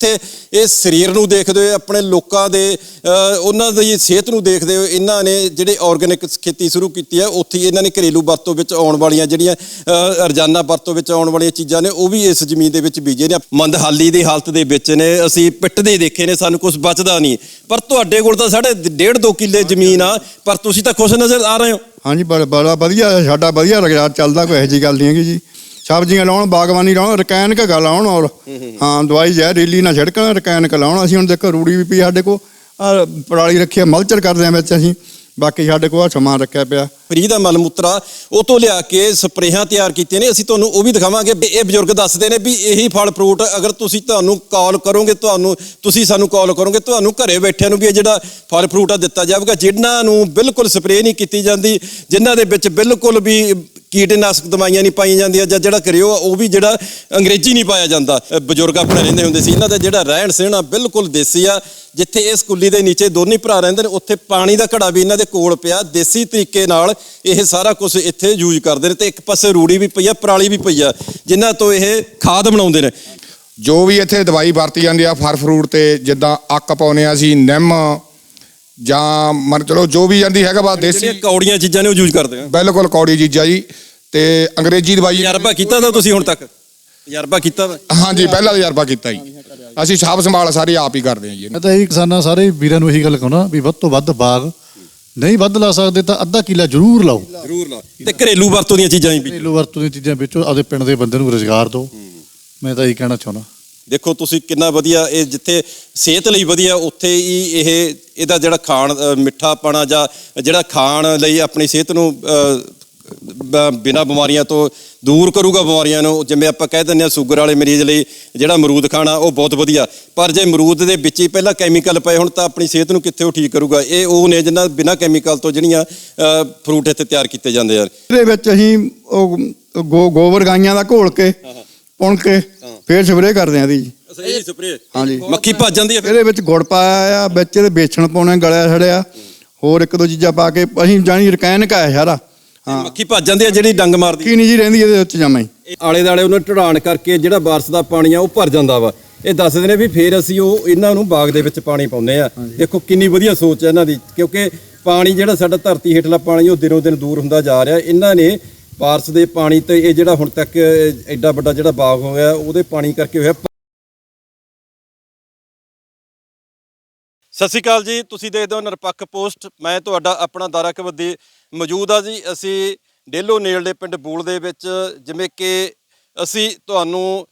ਤੇ ਇਹ ਸਰੀਰ ਨੂੰ ਦੇਖਦੇ ਹੋਏ ਆਪਣੇ ਲੋਕਾਂ ਦੇ ਅ, ਉਹਨਾਂ ਦੀ ਸਿਹਤ ਨੂੰ ਦੇਖਦੇ ਹੋਏ ਇਹਨਾਂ ਨੇ ਜਿਹੜੇ ਆਰਗੈਨਿਕ ਖੇਤੀ ਸ਼ੁਰੂ ਕੀਤੀ ਹੈ ਉੱਥੇ ਹੀ ਇਹਨਾਂ ਨੇ ਘਰੇਲੂ ਵਰਤੋਂ ਵਿੱਚ ਆਉਣ ਵਾਲੀਆਂ ਜਿਹੜੀਆਂ ਅ, ਰੋਜ਼ਾਨਾ ਵਰਤੋਂ ਵਿੱਚ ਆਉਣ ਵਾਲੀਆਂ ਚੀਜ਼ਾਂ ਨੇ ਉਹ ਵੀ ਇਸ ਜ਼ਮੀਨ ਦੇ ਵਿੱਚ ਬੀਜੇ ਨੇ। ਮੰਦਹਾਲੀ ਦੀ ਹਾਲਤ ਦੇ ਵਿੱਚ ਨੇ ਅਸੀਂ ਪਿੱਟਦੇ ਦੇਖੇ ਨੇ ਸਾਨੂੰ ਕੁਝ ਬਚਦਾ ਨਹੀਂ। ਪਰ ਤੁਹਾਡੇ ਕੋਲ ਤਾਂ ਸਾਡੇ ਡੇਢ ਦੋ ਕਿੱਲੇ ਜ਼ਮੀਨ ਆ ਪਰ ਤੁਸੀਂ ਤਾਂ ਖੁਸ਼ ਨਜ਼ਰ ਆ ਰਹੇ ਹੋ। ਹਾਂਜੀ ਬੜਾ ਬੜਾ ਵਧੀਆ ਸਾਡਾ ਵਧੀਆ ਰੁਜ਼ਗਾਰ ਚੱਲਦਾ ਕੋਈ ਇਹੋ ਜਿਹੀ ਗੱਲ ਨਹੀਂ ਹੈਗੀ ਜੀ। ਸਬਜ਼ੀਆਂ ਲਾਉਣ ਬਾਗਬਾਨੀ ਲਾਉਣ ਰਕੈਨ ਘਗਾ ਲਾਉਣ ਔਰ ਹਾਂ ਦਵਾਈ ਜ਼ਹਿਰੀਲੀ ਨਾ ਛਿੜਕਣ ਰਕੈਨ ਕ ਲਾਉਣ। ਅਸੀਂ ਹੁਣ ਦੇਖੋ ਰੂੜੀ ਵੀ ਪਈ ਸਾਡੇ ਕੋਲ। ਆਹ ਪਰਾਲੀ ਰੱਖੀ ਆ ਮਲਚਰ ਕਰਦੇ ਆ ਵਿੱਚ ਅਸੀਂ। ਬਾਕੀ ਸਾਡੇ ਕੋਲ ਸਮਾਨ ਰੱਖਿਆ ਪਿਆ। ਫਰੀ ਦਾ ਮਲ ਮੂਤਰਾ ਉਹ ਤੋਂ ਲਿਆ ਕੇ ਸਪਰੇਹਾਂ ਤਿਆਰ ਕੀਤੀਆਂ ਨੇ। ਅਸੀਂ ਤੁਹਾਨੂੰ ਉਹ ਵੀ ਦਿਖਾਵਾਂਗੇ ਇਹ ਬਜ਼ੁਰਗ ਦੱਸਦੇ ਨੇ ਵੀ ਇਹੀ ਫਲ ਫਰੂਟ ਅਗਰ ਤੁਸੀਂ ਤੁਹਾਨੂੰ ਕਾਲ ਕਰੋਗੇ ਤੁਹਾਨੂੰ ਤੁਸੀਂ ਸਾਨੂੰ ਕਾਲ ਕਰੋਗੇ ਤੁਹਾਨੂੰ ਘਰੇ ਬੈਠਿਆਂ ਨੂੰ ਵੀ ਇਹ ਜਿਹੜਾ ਫਲ ਫਰੂਟ ਆ ਦਿੱਤਾ ਜਾਵੇਗਾ। ਜਿਨ੍ਹਾਂ ਨੂੰ ਬਿਲਕੁਲ ਸਪਰੇਅ ਨਹੀਂ ਕੀਤੀ ਜਾਂਦੀ ਜਿਨ੍ਹਾਂ ਦੇ ਵਿੱਚ ਬਿਲਕੁਲ ਵੀ ਕੀਟਨਾਸ਼ਕ ਦਵਾਈਆਂ ਨਹੀਂ ਪਾਈਆਂ ਜਾਂਦੀਆਂ ਜਾਂ ਜਿਹੜਾ ਕਰਿਓ ਆ, ਉਹ ਵੀ ਜਿਹੜਾ ਅੰਗਰੇਜ਼ੀ ਨਹੀਂ ਪਾਇਆ ਜਾਂਦਾ। ਬਜ਼ੁਰਗ ਆਪਣੇ ਰਹਿੰਦੇ ਹੁੰਦੇ ਸੀ ਇਹਨਾਂ ਦਾ ਜਿਹੜਾ ਰਹਿਣ ਸਹਿਣ ਆ ਬਿਲਕੁਲ ਦੇਸੀ ਆ ਜਿੱਥੇ ਇਸ ਕੁੱਲੀ ਦੇ ਨੀਚੇ ਦੋਨੇ ਭਰਾ ਰਹਿੰਦੇ ਨੇ ਉੱਥੇ ਪਾਣੀ ਦਾ ਘੜਾ ਵੀ ਇਹਨਾਂ ਦੇ ਕੋਲ ਪਿਆ ਦੇਸੀ ਤਰੀਕੇ ਨਾਲ ਇਹ ਸਾਰਾ ਕੁਝ ਇੱਥੇ ਯੂਜ਼ ਕਰਦੇ ਨੇ ਤੇ ਇੱਕ ਪਾਸੇ ਰੂੜੀ ਵੀ ਪਈ ਆ ਪਰਾਲੀ ਵੀ ਪਈ ਆ ਜਿਨ੍ਹਾਂ ਤੋਂ ਇਹ ਖਾਦ ਬਣਾਉਂਦੇ ਨੇ। ਜੋ ਵੀ ਇੱਥੇ ਦਵਾਈ ਵਰਤੀ ਜਾਂਦੀ ਆ ਫਰ ਫਰੂਟ ਤੇ ਜਿੱਦਾਂ ਅੱਕ ਪਾਉਨੇ ਆ ਅਸੀਂ ਨਿੰਮ ਜਾਂ ਮਨ ਚਲੋ ਜੋ ਵੀ ਜਾਂਦੀ ਹੈਗਾ ਬਾ ਦੇਸੀ ਕੌੜੀਆਂ ਚੀਜ਼ਾਂ ਨੇ ਉਹ ਯੂਜ਼ ਕਰਦੇ ਆ। ਬਿਲਕੁਲ ਕੌੜੀ ਚੀਜ਼ਾਂ ਜੀ। ਤੇ ਅੰਗਰੇਜ਼ੀ ਦਵਾਈ ਤਜਰਬਾ ਕੀਤਾ ਤਾਂ ਤੁਸੀਂ ਹੁਣ ਤੱਕ? ਤਜਰਬਾ ਕੀਤਾ ਵਾ ਹਾਂਜੀ ਪਹਿਲਾ ਤਜਰਬਾ ਕੀਤਾ ਜੀ। ਅਸੀਂ ਸਾਫ਼ ਸੰਭਾਲ ਸਾਰੀ ਆਪ ਹੀ ਕਰਦੇ ਹਾਂ ਜੀ। ਮੈਂ ਤਾਂ ਇਹ ਕਿਸਾਨਾਂ ਸਾਰੇ ਵੀਰਾਂ ਨੂੰ ਇਹੀ ਗੱਲ ਕਹਣਾ ਵੀ ਵੱਧ ਤੋਂ ਵੱਧ ਬਾਗ ਨਹੀਂ ਵੱਧ ਲਾ ਸਕਦੇ ਤਾਂ ਅੱਧਾ ਕਿੱਲਾ ਜ਼ਰੂਰ ਲਾਓ। ਜ਼ਰੂਰ ਲਾ ਤੇ ਘਰੇਲੂ ਵਰਤੋਂ ਦੀਆਂ ਚੀਜ਼ਾਂ ਵੀ ਘਰੇਲੂ ਵਰਤੋਂ ਦੀਆਂ ਚੀਜ਼ਾਂ ਵੇਚੋ ਆਪਦੇ ਪਿੰਡ ਦੇ ਬੰਦੇ ਨੂੰ ਰੋਜ਼ਗਾਰ ਦਿਓ। ਮੈਂ ਤਾਂ ਇਹੀ ਕਹਿਣਾ ਚਾਹੁੰਦਾ। ਦੇਖੋ ਤੁਸੀਂ ਕਿੰਨਾ ਵਧੀਆ ਇਹ ਜਿੱਥੇ ਸਿਹਤ ਲਈ ਵਧੀਆ ਉੱਥੇ ਹੀ ਇਹ ਇਹਦਾ ਜਿਹੜਾ ਖਾਣ ਮਿੱਠਾ ਪਾਣਾ ਜਾਂ ਜਿਹੜਾ ਖਾਣ ਲਈ ਆਪਣੀ ਸਿਹਤ ਨੂੰ ਬਿਨਾ ਬਿਮਾਰੀਆਂ ਤੋਂ ਦੂਰ ਕਰੂਗਾ ਬਿਮਾਰੀਆਂ ਨੂੰ ਜਿਵੇਂ ਆਪਾਂ ਕਹਿ ਦਿੰਦੇ ਆ ਸ਼ੂਗਰ ਵਾਲੇ ਮਰੀਜ਼ ਲਈ ਜਿਹੜਾ ਅਮਰੂਦ ਖਾਣਾ ਉਹ ਬਹੁਤ ਵਧੀਆ। ਪਰ ਜੇ ਅਮਰੂਦ ਦੇ ਵਿੱਚ ਹੀ ਪਹਿਲਾਂ ਕੈਮੀਕਲ ਪਏ ਹੁਣ ਤਾਂ ਆਪਣੀ ਸਿਹਤ ਨੂੰ ਕਿੱਥੇ ਉਹ ਠੀਕ ਕਰੂਗਾ? ਇਹ ਉਹ ਨੇ ਜਿਨ੍ਹਾਂ ਬਿਨਾ ਕੈਮੀਕਲ ਤੋਂ ਜਿਹੜੀਆਂ ਫਰੂਟ ਇੱਥੇ ਤਿਆਰ ਕੀਤੇ ਜਾਂਦੇ ਆ ਇਹਦੇ ਵਿੱਚ ਅਸੀਂ ਉਹ ਗੋਬਰ ਗਾਈਆਂ ਦਾ ਘੋਲ ਕੇ ਪੁਣ ਕੇ ਫੇਰ ਸਪਰੇਅ ਕਰਦੇ ਆ ਇਹਦੀ। ਜੀ ਸਹੀ ਸਪਰੇ ਹਾਂਜੀ। ਮੱਖੀ ਭੱਜ ਜਾਂਦੀ ਹੈ ਫਿਰ? ਇਹਦੇ ਵਿੱਚ ਗੁੜ ਪਾਇਆ ਆ ਵਿੱਚ ਇਹਦੇ ਬੇਸਣ ਪਾਉਣਾ ਗਲਿਆ ਛੜਿਆ ਹੋਰ ਇੱਕ ਦੋ ਚੀਜ਼ਾਂ ਪਾ ਕੇ ਅਸੀਂ ਜਾਣੀ ਰਕੈਨ ਕਾ ਸਾਰਾ। ਹਾਂ। ਮੱਖੀ ਭੱਜ ਜਾਂਦੀ ਹੈ ਜਿਹੜੀ ਡੰਗ ਮਾਰਦੀ। ਕੀ ਨਹੀਂ ਜੀ ਰਹਿੰਦੀ ਇਹਦੇ ਵਿੱਚ ਜਮਾਂ ਹੀ। ਆਲੇ ਦਾਲੇ ਉਹਨੂੰ ਢੜਾਣ ਕਰਕੇ ਜਿਹੜਾ ਬਾਰਸ ਦਾ ਪਾਣੀ ਆ ਉਹ ਭਰ ਜਾਂਦਾ ਵਾ। ਇਹ ਦੱਸਦੇ ਨੇ ਵੀ ਫੇਰ ਅਸੀਂ ਉਹ ਇਹਨਾਂ ਨੂੰ ਬਾਗ ਦੇ ਵਿੱਚ ਪਾਣੀ ਪਾਉਂਦੇ ਆ। ਦੇਖੋ ਕਿੰਨੀ ਵਧੀਆ ਸੋਚ ਹੈ ਇਹਨਾਂ ਦੀ ਕਿਉਂਕਿ ਪਾਣੀ ਜਿਹੜਾ ਸਾਡਾ ਧਰਤੀ ਹੇਠਲਾ ਪਾਣੀ ਉਹ ਦਿਨੋਂ ਦਿਨ ਦੂਰ ਹੁੰਦਾ ਜਾ ਰਿਹਾ। ਇਹਨਾਂ ਨੇ ਪਾਰਸ ਦੇ ਪਾਣੀ ਤੇ ਇਹ ਜਿਹੜਾ ਹੁਣ ਤੱਕ ਐਡਾ ਵੱਡਾ ਜਿਹੜਾ ਬਾਗ ਹੋ ਗਿਆ ਉਹਦੇ ਪਾਣੀ ਕਰਕੇ ਹੋਇਆ। ਸਤਿ ਸ਼੍ਰੀ ਅਕਾਲ ਜੀ, ਤੁਸੀਂ ਦੇਖਦੇ ਹੋ ਨਿਰਪੱਖ ਪੋਸਟ। ਮੈਂ ਤੁਹਾਡਾ ਆਪਣਾ ਦਾਰਾ ਕਬੱਦੀ ਮੌਜੂਦ ਆ ਜੀ। ਅਸੀਂ ਡੇਲੋ ਨੇਲ ਦੇ ਪਿੰਡ ਬੂਲ ਦੇ ਵਿੱਚ, ਜਿਵੇਂ ਕਿ ਅਸੀਂ ਤੁਹਾਨੂੰ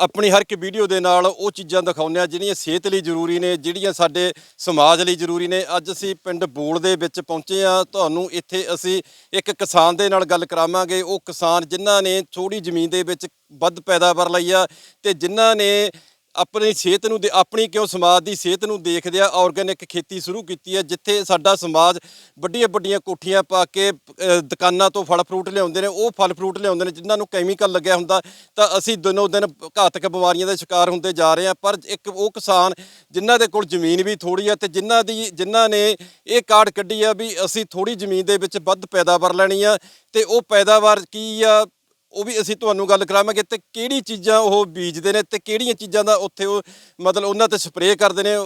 ਆਪਣੀ ਹਰ ਇੱਕ ਵੀਡੀਓ ਦੇ ਨਾਲ ਉਹ ਚੀਜ਼ਾਂ ਦਿਖਾਉਂਦੇ ਆ, ਜਿਹੜੀਆਂ ਸਿਹਤ ਲਈ ਜ਼ਰੂਰੀ ਨੇ, ਜਿਹੜੀਆਂ ਸਾਡੇ ਸਮਾਜ ਲਈ ਜ਼ਰੂਰੀ ਨੇ। ਅੱਜ ਅਸੀਂ ਪਿੰਡ ਬੋਲ ਦੇ ਵਿੱਚ ਪਹੁੰਚੇ ਆ। ਤੁਹਾਨੂੰ ਇੱਥੇ ਅਸੀਂ ਇੱਕ ਕਿਸਾਨ ਦੇ ਨਾਲ ਗੱਲ ਕਰਾਵਾਂਗੇ। ਉਹ ਕਿਸਾਨ ਜਿਨ੍ਹਾਂ ਨੇ ਥੋੜੀ ਜ਼ਮੀਨ ਦੇ ਵਿੱਚ ਵੱਧ ਪੈਦਾਵਾਰ ਲਈ ਆ ਤੇ ਜਿਨ੍ਹਾਂ ਨੇ ਆਪਣੀ ਸਿਹਤ ਨੂੰ ਦੇ- ਆਪਣੀ ਕਿਉਂ ਸਮਾਜ ਦੀ ਸਿਹਤ ਨੂੰ ਦੇਖਦੇ ਆ ਆਰਗੈਨਿਕ ਖੇਤੀ ਸ਼ੁਰੂ ਕੀਤੀ ਹੈ, ਜਿੱਥੇ ਸਾਡਾ ਸਮਾਜ ਵੱਡੀਆਂ ਵੱਡੀਆਂ ਕੋਠੀਆਂ ਪਾ ਕੇ ਦੁਕਾਨਾਂ ਤੋਂ ਫਲ ਫਰੂਟ ਲਿਆਉਂਦੇ ਨੇ, ਉਹ ਫਲ ਫਰੂਟ ਲਿਆਉਂਦੇ ਨੇ, ਜਿਨ੍ਹਾਂ ਨੂੰ ਕੈਮੀਕਲ ਲੱਗਿਆ ਹੁੰਦਾ, ਤਾਂ ਅਸੀਂ ਦਿਨੋਂ ਦਿਨ ਘਾਤਕ ਬਿਮਾਰੀਆਂ ਦਾ ਸ਼ਿਕਾਰ ਹੁੰਦੇ ਜਾ ਰਹੇ ਹਾਂ, ਪਰ ਇੱਕ ਉਹ ਕਿਸਾਨ ਜਿਨ੍ਹਾਂ ਦੇ ਕੋਲ ਜ਼ਮੀਨ ਵੀ ਥੋੜੀ ਆ ਤੇ ਜਿਨ੍ਹਾਂ ਦੀ, ਜਿਨ੍ਹਾਂ ਨੇ ਇਹ ਕਾਰਡ ਕੱਢੀ ਆ ਵੀ ਅਸੀਂ ਥੋੜੀ ਜ਼ਮੀਨ ਦੇ ਵਿੱਚ ਵੱਧ ਪੈਦਾਵਾਰ ਲੈਣੀ ਆ, ਤੇ ਉਹ ਪੈਦਾਵਾਰ ਕੀ ਆ ਉਹ ਵੀ ਅਸੀਂ ਤੁਹਾਨੂੰ ਗੱਲ ਕਰਾਵਾਂਗੇ ਤੇ ਕਿਹੜੀ ਚੀਜ਼ਾਂ ਉਹ ਬੀਜਦੇ ਨੇ ਤੇ ਕਿਹੜੀਆਂ ਚੀਜ਼ਾਂ ਦਾ ਉੱਥੇ ਉਹ ਮਤਲਬ ਉਹਨਾਂ ਤੇ ਸਪਰੇਅ ਕਰਦੇ ਨੇ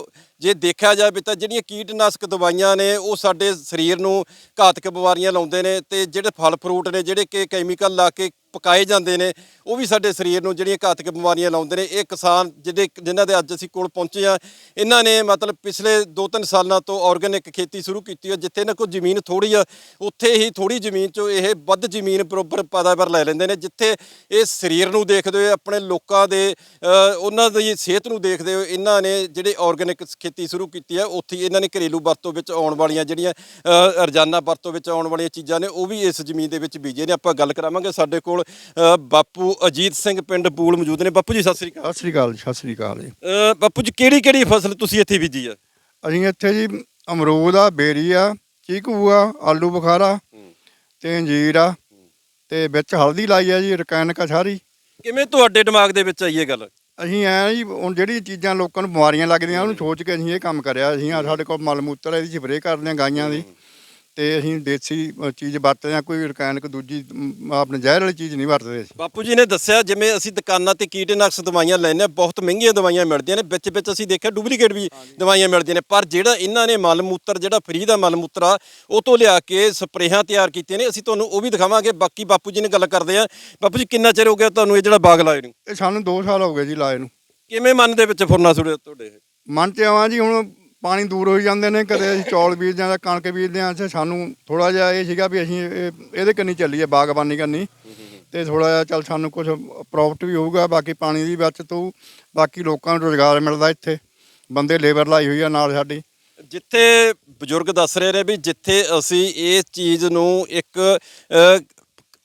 ਜੇ ਦੇਖਿਆ ਜਾਵੇ ਤਾਂ ਜਿਹੜੀਆਂ ਕੀਟਨਾਸ਼ਕ ਦਵਾਈਆਂ ਨੇ, ਉਹ ਸਾਡੇ ਸਰੀਰ ਨੂੰ ਘਾਤਕ ਬਿਮਾਰੀਆਂ ਲਾਉਂਦੇ ਨੇ ਤੇ ਜਿਹੜੇ ਫਲ ਫਰੂਟ ਨੇ, ਜਿਹੜੇ ਕਿ ਕੈਮੀਕਲ ਲਾ ਕੇ ਪਕਾਏ ਜਾਂਦੇ ਨੇ, ਉਹ ਵੀ ਸਾਡੇ ਸਰੀਰ ਨੂੰ ਜਿਹੜੀਆਂ ਘਾਤਕ ਬਿਮਾਰੀਆਂ ਲਾਉਂਦੇ ਨੇ। ਇਹ ਕਿਸਾਨ ਜਿਹੜੇ ਜਿਨ੍ਹਾਂ ਦੇ ਅੱਜ ਅਸੀਂ ਕੋਲ ਪਹੁੰਚੇ ਆ ਇਹਨਾਂ ਨੇ ਮਤਲਬ ਪਿਛਲੇ 2-3 ਸਾਲਾਂ ਤੋਂ ਆਰਗੈਨਿਕ ਖੇਤੀ ਸ਼ੁਰੂ ਕੀਤੀ ਹੈ, ਜਿੱਥੇ ਇਹਨਾਂ ਕੋਲ ਜ਼ਮੀਨ ਥੋੜੀ ਆ, ਉੱਥੇ ਹੀ ਥੋੜੀ ਜ਼ਮੀਨ 'ਚੋਂ ਇਹ ਵੱਧ ਜ਼ਮੀਨ ਬਰੋਬਰ ਪੈਦਾਵਾਰ ਲੈ ਲੈਂਦੇ ਨੇ, ਜਿੱਥੇ ਇਹ ਸਰੀਰ ਨੂੰ ਦੇਖਦੇ ਹੋਏ, ਆਪਣੇ ਲੋਕਾਂ ਦੇ ਉਹਨਾਂ ਦੀ ਸਿਹਤ ਨੂੰ ਦੇਖਦੇ ਹੋਏ ਇਹਨਾਂ ਨੇ ਜਿਹੜੇ ਆਰਗੈਨਿਕ ਖੇਤੀ ਸ਼ੁਰੂ ਕੀਤੀ ਹੈ ਉੱਥੇ ਇਹਨਾਂ ਨੇ ਘਰੇਲੂ ਵਰਤੋਂ ਵਿੱਚ ਆਉਣ ਵਾਲੀਆਂ ਜਿਹੜੀਆਂ ਰੋਜ਼ਾਨਾ ਵਰਤੋਂ ਵਿੱਚ ਆਉਣ ਵਾਲੀਆਂ ਚੀਜ਼ਾਂ ਨੇ ਉਹ ਵੀ ਇਸ ਜ਼ਮੀਨ ਦੇ ਵਿੱਚ ਬੀਜੇ ਨੇ। ਆਪਾਂ ਗੱਲ ਕਰਾਵਾਂਗੇ ਸਾਡੇ ਕੋਲ ਬਾਪੂ ਅਜੀਤ ਸਿੰਘ ਪਿੰਡ ਬੂਲ ਮੌਜੂਦ ਨੇ। ਬਾਪੂ ਜੀ ਸਤਿ ਸ੍ਰੀ ਅਕਾਲ। ਸਤਿ ਸ੍ਰੀ ਅਕਾਲ ਜੀ, ਸਤਿ ਸ੍ਰੀ ਅਕਾਲ ਜੀ। ਬਾਪੂ ਜੀ ਕਿਹੜੀ ਕਿਹੜੀ ਫਸਲ ਤੁਸੀਂ ਇੱਥੇ ਬੀਜੀ ਆ? ਅਸੀਂ ਇੱਥੇ ਜੀ ਅਮਰੂਦ ਆ ਬੇਰੀ ਆ ਚੀਕੂ ਆ ਆਲੂ ਬੁਖਾਰਾ ਤੇ ਅੰਜੀਰ ਆ ਤੇ ਵਿੱਚ ਹਲਦੀ ਲਾਈ ਆ ਜੀ ਰਕੈਨਕ ਆ ਸਾਰੀ। ਕਿਵੇਂ ਤੁਹਾਡੇ ਦਿਮਾਗ ਦੇ ਵਿੱਚ ਆਈ ਇਹ ਗੱਲ? ਅਸੀਂ ਐ ਜੀ ਹੁਣ ਜਿਹੜੀ ਚੀਜ਼ਾਂ ਲੋਕਾਂ ਨੂੰ ਬਿਮਾਰੀਆਂ ਲੱਗਦੀਆਂ ਉਹਨੂੰ ਸੋਚ ਕੇ ਅਸੀਂ ਇਹ ਕੰਮ ਕਰਿਆ ਅਸੀਂ ਆ ਸਾਡੇ ਕੋਲ ਮਲ ਮੂਤਰ ਇਹਦੀ ਸਪਰੇਅ ਕਰਦੇ ਆ ਗਾਈਆਂ ਦੀ। ਤੇ ਅਸੀਂ ਦੇਸੀ ਅ, ਚੀਜ਼ ਵਰਤਦੇ ਹਾਂ ਕੋਈ ਰਸਾਇਣਕ ਦੂਜੀ ਅਮ, ਆਪਣੇ ਜ਼ਹਿਰ ਵਾਲੀ ਚੀਜ਼ ਨਹੀਂ ਵਰਤਦੇ ਅਸੀਂ। ਬਾਪੂ ਜੀ ਨੇ ਦੱਸਿਆ ਜਿਵੇਂ ਅਸੀਂ ਦੁਕਾਨਾਂ ਤੇ ਕੀਟਨਾਸ਼ਕ ਦਵਾਈਆਂ ਲੈਂਦੇ ਹਾਂ ਬਹੁਤ ਮਹਿੰਗੀਆਂ ਦਵਾਈਆਂ ਮਿਲਦੀਆਂ ਨੇ ਵਿੱਚ ਵਿੱਚ ਅਸੀਂ ਦੇਖਿਆ ਡੁਪਲੀਕੇਟ ਵੀ ਦਵਾਈਆਂ ਮਿਲਦੀਆਂ ਨੇ ਪਰ ਜਿਹੜਾ ਇਹਨਾਂ ਨੇ ਮਲ ਮੂਤਰ ਜਿਹੜਾ ਫਰੀ ਦਾ ਮਲ ਮੂਤਰ ਆ ਉਹ ਤੋਂ ਲਿਆ ਕੇ ਸਪਰੇਹਾਂ ਤਿਆਰ ਕੀਤੀਆਂ ਨੇ ਅਸੀਂ ਤੁਹਾਨੂੰ ਉਹ ਵੀ ਦਿਖਾਵਾਂਗੇ ਬਾਕੀ ਬਾਪੂ ਜੀ ਨੇ ਗੱਲ ਕਰਦੇ ਆ ਬਾਪੂ ਜੀ ਕਿੰਨਾ ਚਿਰ ਹੋ ਗਿਆ ਤੁਹਾਨੂੰ ਇਹ ਜਿਹੜਾ ਬਾਗ ਲਾਏ ਨੂੰ? ਇਹ ਸਾਨੂੰ 2 ਸਾਲ ਹੋ ਗਏ ਜੀ ਲਾਏ ਨੂੰ। ਕਿਵੇਂ ਮਨ ਦੇ ਵਿੱਚ ਫੁਰਨਾ ਸੁੜੇ ਤੁਹਾਡੇ? ਇਹ? ਮਨ ਚ ਆਵਾਂ ਜੀ ਹੁਣ ਪਾਣੀ ਦੂਰ ਹੋਈ ਜਾਂਦੇ ਨੇ ਕਦੇ ਅਸੀਂ ਚੌਲ ਬੀਜਦੇ ਹਾਂ ਜਾਂ ਕਣਕ ਬੀਜਦੇ ਹਾਂ ਤੇ ਸਾਨੂੰ ਥੋੜਾ ਜਿਹਾ ਇਹ ਸੀਗਾ ਵੀ ਅਸੀਂ ਇਹ- ਇਹਦੇ ਕੰਨੀ ਚੱਲੀਏ ਬਾਗਬਾਨੀ ਕਰਨੀ ਤੇ ਥੋੜਾ ਜਿਹਾ ਚੱਲ ਸਾਨੂੰ ਕੁਝ ਪ੍ਰੋਫਿਟ ਵੀ ਹੋਊਗਾ ਬਾਕੀ ਪਾਣੀ ਦੀ ਬਚਤ ਹੋਊ ਬਾਕੀ ਲੋਕਾਂ ਨੂੰ ਰੋਜ਼ਗਾਰ ਮਿਲਦਾ ਇੱਥੇ। ਬੰਦੇ ਲੇਬਰ ਲਾਈ ਹੋਈ ਆ ਨਾਲ ਸਾਡੀ। ਜਿੱਥੇ ਬਜ਼ੁਰਗ ਦੱਸ ਰਹੇ ਨੇ ਵੀ ਜਿੱਥੇ ਅਸੀਂ ਇਸ ਚੀਜ਼ ਨੂੰ ਇੱਕ ਅ,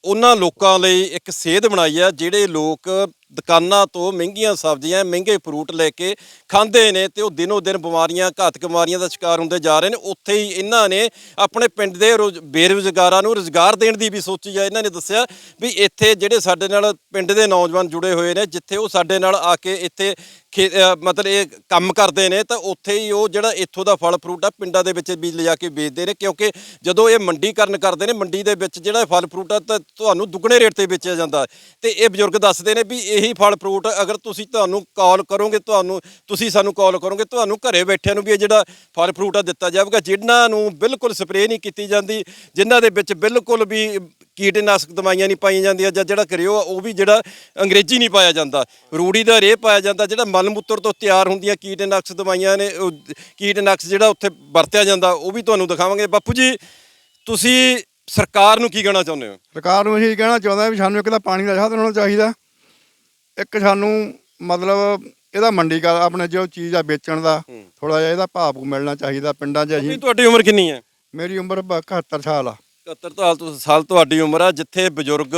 ਉਹਨਾਂ ਲੋਕਾਂ ਲਈ ਇੱਕ ਸੇਧ ਬਣਾਈ ਆ ਜਿਹੜੇ ਲੋਕ ਦੁਕਾਨਾਂ ਤੋਂ ਮਹਿੰਗੀਆਂ ਸਬਜ਼ੀਆਂ ਮਹਿੰਗੇ ਫਰੂਟ ਲੈ ਕੇ ਖਾਂਦੇ ਨੇ ਤੇ ਉਹ ਦਿਨੋ ਦਿਨ ਬਿਮਾਰੀਆਂ ਘਾਤਕ ਬਿਮਾਰੀਆਂ ਦਾ ਸ਼ਿਕਾਰ ਹੁੰਦੇ ਜਾ ਰਹੇ ਨੇ। ਉੱਥੇ ਹੀ ਇਹਨਾਂ ਨੇ ਆਪਣੇ ਪਿੰਡ ਦੇ ਰੋਜ਼- ਬੇਰੁਜ਼ਗਾਰਾਂ ਨੂੰ ਰੁਜ਼ਗਾਰ ਦੇਣ ਦੀ ਵੀ ਸੋਚੀ ਆ। ਇਹਨਾਂ ਨੇ ਦੱਸਿਆ ਵੀ ਇੱਥੇ ਜਿਹੜੇ ਸਾਡੇ ਨਾਲ ਪਿੰਡ ਦੇ ਨੌਜਵਾਨ ਜੁੜੇ ਹੋਏ ਨੇ ਜਿੱਥੇ ਉਹ ਸਾਡੇ ਨਾਲ ਆ ਕੇ ਇੱਥੇ ਖੇ- ਅ, ਮਤਲਬ ਇਹ ਕੰਮ ਕਰਦੇ ਨੇ ਤਾਂ ਉੱਥੇ ਹੀ ਉਹ ਜਿਹੜਾ ਇੱਥੋਂ ਦਾ ਫਲ ਫਰੂਟ ਆ ਪਿੰਡਾਂ ਦੇ ਵਿੱਚ ਵੀ ਲਿਜਾ ਕੇ ਵੇਚਦੇ ਨੇ। ਕਿਉਂਕਿ ਜਦੋਂ ਇਹ ਮੰਡੀਕਰਨ ਕਰਦੇ ਨੇ ਮੰਡੀ ਦੇ ਵਿੱਚ ਜਿਹੜਾ ਫਲ ਫਰੂਟ ਆ ਤਾਂ ਤੁਹਾਨੂੰ ਦੁੱਗਣੇ ਰੇਟ ਤੇ ਵੇਚਿਆ ਜਾਂਦਾ। ਤੇ ਇਹ ਬਜ਼ੁਰਗ ਦੱਸਦੇ ਨੇ ਵੀ ਇਹ ਇਹੀ ਫਲ ਫਰੂਟ ਅਗਰ ਤੁਸੀਂ ਤੁਹਾਨੂੰ ਕਾਲ ਕਰੋਗੇ, ਤੁਹਾਨੂੰ, ਤੁਸੀਂ ਸਾਨੂੰ ਕਾਲ ਕਰੋਗੇ, ਤੁਹਾਨੂੰ ਘਰੇ ਬੈਠਿਆਂ ਨੂੰ ਵੀ ਇਹ ਜਿਹੜਾ ਫਲ ਫਰੂਟ ਆ ਦਿੱਤਾ ਜਾਵੇਗਾ, ਜਿਨ੍ਹਾਂ ਨੂੰ ਬਿਲਕੁਲ ਸਪਰੇਅ ਨਹੀਂ ਕੀਤੀ ਜਾਂਦੀ, ਜਿਨ੍ਹਾਂ ਦੇ ਵਿੱਚ ਬਿਲਕੁਲ ਵੀ ਕੀਟਨਾਸ਼ਕ ਦਵਾਈਆਂ ਨਹੀਂ ਪਾਈਆਂ ਜਾਂਦੀਆਂ ਜਾਂ ਜਿਹੜਾ ਕਰਿਓ ਆ ਉਹ ਵੀ ਜਿਹੜਾ ਅੰਗਰੇਜ਼ੀ ਨਹੀਂ ਪਾਇਆ ਜਾਂਦਾ। ਰੂੜੀ ਦਾ ਰੇਹ ਪਾਇਆ ਜਾਂਦਾ, ਜਿਹੜਾ ਮਲ ਮੂਤਰ ਤੋਂ ਤਿਆਰ ਹੁੰਦੀਆਂ ਕੀਟਨਾਸ਼ਕ ਦਵਾਈਆਂ ਨੇ, ਉਹ ਕੀਟਨਾਸ਼ਕ ਜਿਹੜਾ ਉੱਥੇ ਵਰਤਿਆ ਜਾਂਦਾ, ਉਹ ਵੀ ਤੁਹਾਨੂੰ ਦਿਖਾਵਾਂਗੇ। ਬਾਪੂ ਜੀ, ਤੁਸੀਂ ਸਰਕਾਰ ਨੂੰ ਕੀ ਕਹਿਣਾ ਚਾਹੁੰਦੇ ਹੋ? ਸਰਕਾਰ ਨੂੰ ਇਹੀ ਕਹਿਣਾ ਚਾਹੁੰਦਾ ਵੀ ਸਾਨੂੰ ਇੱਕ ਤਾਂ ਪਾਣੀ ਦਾ ਸਾਧਨ ਹੋਣਾ ਚਾਹੀਦਾ। ਇੱਕ ਸਾਨੂੰ ਮਤਲਬ ਇਹਦਾ ਮੰਡੀ ਕਰ ਆਪਣੇ ਜੋ ਚੀਜ਼ ਆ ਵੇਚਣ ਦਾ ਥੋੜਾ ਜਿਹਾ ਇਹਦਾ ਭਾਅ ਭੂ ਮਿਲਣਾ ਚਾਹੀਦਾ ਪਿੰਡਾਂ 'ਚ ਅਸੀਂ। ਤੁਹਾਡੀ ਉਮਰ ਕਿੰਨੀ ਹੈ? ਮੇਰੀ ਉਮਰ ਬ- 71 ਸਾਲ ਆ। 71 ਸਾਲ ਤੋਂ ਸਾਲ ਤੁਹਾਡੀ ਉਮਰ ਆ ਜਿੱਥੇ ਬਜ਼ੁਰਗ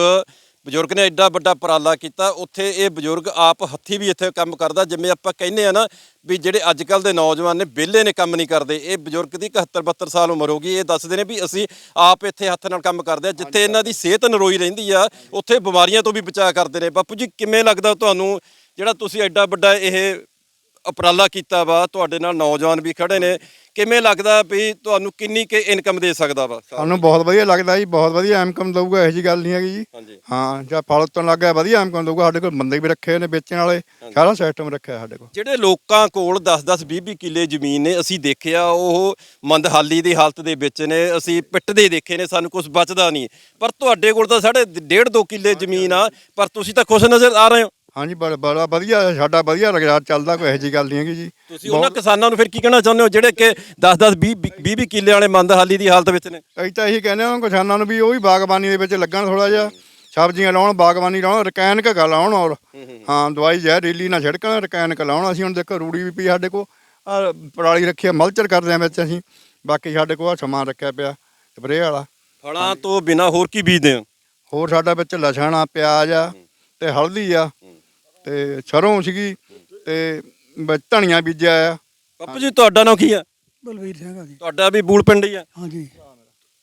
ਬਜ਼ੁਰਗ ਨੇ ਐਡਾ ਵੱਡਾ ਉਪਰਾਲਾ ਕੀਤਾ ਉੱਥੇ ਇਹ ਬਜ਼ੁਰਗ ਆਪ ਹੱਥੀ ਵੀ ਇੱਥੇ ਕੰਮ ਕਰਦਾ ਜਿਵੇਂ ਆਪਾਂ ਕਹਿੰਦੇ ਆ ਨਾ ਵੀ ਜਿਹੜੇ ਅੱਜ ਕੱਲ ਦੇ ਨੌਜਵਾਨ ਨੇ ਵਿਹਲੇ ਨੇ ਕੰਮ ਨਹੀਂ ਕਰਦੇ ਇਹ ਬਜ਼ੁਰਗ ਦੀ 71 72 ਸਾਲ ਉਮਰ ਹੋ ਗਈ ਇਹ ਦੱਸਦੇ ਨੇ ਵੀ ਅਸੀਂ ਆਪ ਇੱਥੇ ਹੱਥ ਨਾਲ ਕੰਮ ਕਰਦੇ ਆ ਜਿੱਥੇ ਇਹਨਾਂ ਦੀ ਸਿਹਤ ਨਰੋਈ ਰਹਿੰਦੀ ਆ ਉੱਥੇ ਬਿਮਾਰੀਆਂ ਤੋਂ ਵੀ ਬਚਾਅ ਕਰਦੇ ਨੇ। ਬਾਪੂ ਜੀ ਕਿਵੇਂ ਲੱਗਦਾ ਤੁਹਾਨੂੰ ਜਿਹੜਾ ਤੁਸੀਂ ਐਡਾ ਵੱਡਾ ਇਹ ਉਪਰਾਲਾ ਕੀਤਾ ਵਾ ਤੁਹਾਡੇ ਨਾਲ ਨੌਜਵਾਨ ਵੀ ਖੜੇ ਨੇ। ਕਿਵੇਂ ਲੱਗਦਾ ਵੀ ਤੁਹਾਨੂੰ ਕਿੰਨੀ ਕੁ ਇਨਕਮ ਦੇ ਸਕਦਾ ਵਾ? ਸਾਨੂੰ ਬਹੁਤ ਵਧੀਆ ਲੱਗਦਾ ਜੀ ਬਹੁਤ ਵਧੀਆ ਇਨਕਮ ਦਊਗਾ ਇਹੋ ਜੀ ਗੱਲ ਨਹੀਂ ਹੈਗੀ ਜੀ। ਹਾਂਜੀ। ਹਾਂ ਜਾਂ ਫਲ ਤੋਂ ਲੱਗ ਵਧੀਆ ਇਨਕਮ ਦਊਗਾ ਸਾਡੇ ਕੋਲ ਬੰਦੇ ਵੀ ਰੱਖੇ ਨੇ ਵੇਚਣ ਵਾਲੇ ਸਾਰਾ ਸਿਸਟਮ ਰੱਖਿਆ ਸਾਡੇ ਕੋਲ। ਜਿਹੜੇ ਲੋਕਾਂ ਕੋਲ 10-10 20-20 ਕਿੱਲੇ ਜ਼ਮੀਨ ਨੇ ਅਸੀਂ ਦੇਖਿਆ ਉਹ ਮੰਦਹਾਲੀ ਦੀ ਹਾਲਤ ਦੇ ਵਿੱਚ ਨੇ ਅਸੀਂ ਪਿੱਟਦੇ ਦੇਖੇ ਨੇ ਸਾਨੂੰ ਕੁਝ ਬਚਦਾ ਨਹੀਂ। ਪਰ ਤੁਹਾਡੇ ਕੋਲ ਤਾਂ ਸਾਡੇ 1.5 2 ਕਿੱਲੇ ਜ਼ਮੀਨ ਆ ਪਰ ਤੁਸੀਂ ਤਾਂ ਖੁਸ਼ ਨਜ਼ਰ ਆ ਰਹੇ ਹੋ। ਹਾਂਜੀ ਬੜਾ ਬੜਾ ਵਧੀਆ ਸਾਡਾ ਵਧੀਆ ਰੁਜ਼ਗਾਰ ਚੱਲਦਾ ਕੋਈ ਇਹੋ ਜੀ ਗੱਲ ਨਹੀਂ ਹੈਗੀ ਜੀ। ਤੁਸੀਂ ਉਹਨਾਂ ਕਿਸਾਨਾਂ ਨੂੰ ਫਿਰ ਕੀ ਕਹਿਣਾ ਚਾਹੁੰਦੇ ਹੋ ਜਿਹੜੇ ਕਿ 10-10 20 20 ਕਿੱਲੇ ਵਾਲੇ ਮੰਦਹਾਲੀ ਦੀ ਹਾਲਤ ਵਿੱਚ ਨੇ? ਅਸੀਂ ਤਾਂ ਇਹੀ ਕਹਿੰਦੇ ਹਾਂ ਕਿਸਾਨਾਂ ਨੂੰ ਵੀ ਉਹ ਵੀ ਬਾਗਬਾਨੀ ਦੇ ਵਿੱਚ ਲੱਗਣ ਥੋੜਾ ਜਿਹਾ ਸਬਜ਼ੀਆਂ ਲਾਉਣ ਬਾਗਬਾਨੀ ਲਾਉਣ ਰਕੈਨਕ ਗਾ ਲਾਉਣ ਔਰ ਹਾਂ ਦਵਾਈ ਜ਼ਹਿਰੀਲੀ ਨਾ ਛਿੜਕਣ ਰਕੈਨਕ ਲਾਉਣ ਅਸੀਂ ਹੁਣ ਦੇਖੋ ਰੂੜੀ ਵੀ ਪਈ ਸਾਡੇ ਕੋਲ ਆ ਪਰਾਲੀ ਰੱਖੀ ਆ ਮਲਚਰ ਕਰਦੇ ਆ ਵਿੱਚ ਅਸੀਂ ਬਾਕੀ ਸਾਡੇ ਕੋਲ ਆ ਸਮਾਨ ਰੱਖਿਆ ਪਿਆ ਸਪਰੇਅ ਵਾਲਾ। ਫਲਾਂ ਤੋਂ ਬਿਨਾ ਹੋਰ ਕੀ ਬੀਜਦੇ ਹੋ? ਹੋਰ ਸਾਡਾ ਵਿੱਚ ਲਸਣ ਆ ਪਿਆਜ਼ ਆ ਤੇ ਹਲਦੀ ਆ। ਤੇ ਸਰੋਂ ਸੀਗੀ ਤੇ ਵਿੱਚ ਧਨੀਆ ਬੀਜਿਆ ਆ। ਬਾਪੂ ਜੀ ਤੁਹਾਡਾ ਨਾਮ ਕੀ ਆ? ਬਲਵੀਰ ਸਿੰਘ ਆ ਜੀ। ਤੁਹਾਡਾ ਵੀ ਬੂਲ ਪਿੰਡ ਹੀ ਆ? ਹਾਂਜੀ।